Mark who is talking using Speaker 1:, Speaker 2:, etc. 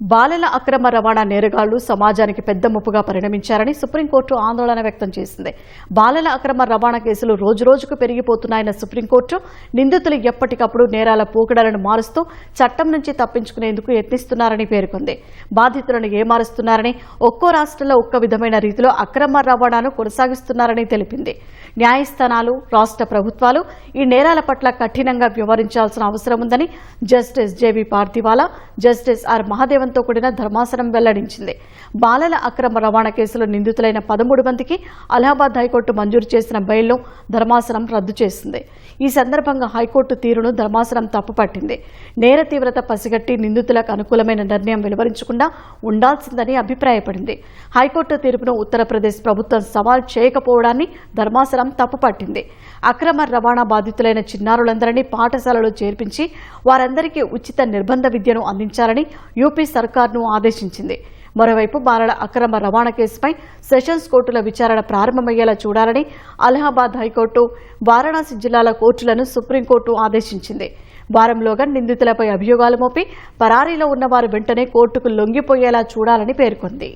Speaker 1: బాలల అక్రమ రవాణా నేరగాళ్ళు సమాజానికి పెద్ద ముప్పుగా పరిణమించారని సుప్రీంకోర్టు ఆందోళన వ్యక్తం చేసింది. బాలల అక్రమ రవాణా కేసులు రోజురోజుకు పెరిగిపోతున్నాయన్న సుప్రీంకోర్టు నిందితులు ఎప్పటికప్పుడు నేరాల పోకడలను మారుస్తూ చట్టం నుంచి తప్పించుకునేందుకు యత్నిస్తున్నారని పేర్కొంది. బాధితులను ఏమారుస్తున్నారని ఒక్కో రాష్ట్రంలో ఒక్క విధమైన రీతిలో అక్రమ రవాణాను కొనసాగిస్తున్నారని తెలిపింది. న్యాయస్థానాలు రాష్ట్ర ప్రభుత్వాలు ఈ నేరాల పట్ల కఠినంగా వ్యవహరించాల్సిన అవసరం ఉందని justice JV Pardiwala justice R మహాదేవన్తో కూడిన ధర్మాసనం వెల్లడించింది. బాలల అక్రమ రవాణా కేసులో నిందితులైన పదమూడు మందికి అలహాబాద్ హైకోర్టు మంజూరు చేసిన బెయిల్ను ధర్మాసనం రద్దు చేసింది. ఈ సందర్భంగా హైకోర్టు తీరును ధర్మాసనం తప్పుపట్టింది నేర తీవ్రత పసిగట్టి నిందితులకు అనుకూలమైన నిర్ణయం వెలువరించకుండా ఉండాల్సిందని అభిప్రాయపడింది. హైకోర్టు తీర్పును ఉత్తరప్రదేశ్ ప్రభుత్వం సవాల్ చేయకపోవడాన్ని ధర్మాసనం తప్పుపట్టింది అక్రమ రవాణా బాధితులైన చిన్నారులందరినీ పాఠశాలలో చేర్పించి వారందరికీ ఉచిత నిర్బంధ విద్యను అందించాలని యూపీ సర్కార్ను ఆదేశించింది. మరోవైపు బాలల అక్రమ రవాణా కేసుపై సెషన్స్ కోర్టుల విచారణ ప్రారంభమయ్యేలా చూడాలని అలహాబాద్ హైకోర్టు వారణాసి జిల్లాల కోర్టులను సుప్రీంకోర్టు ఆదేశించింది. వారంలోగా నిందితులపై అభియోగాలు మోపి పరారీలో ఉన్నవారు వెంటనే కోర్టుకు లొంగిపోయేలా చూడాలని పేర్కొంది.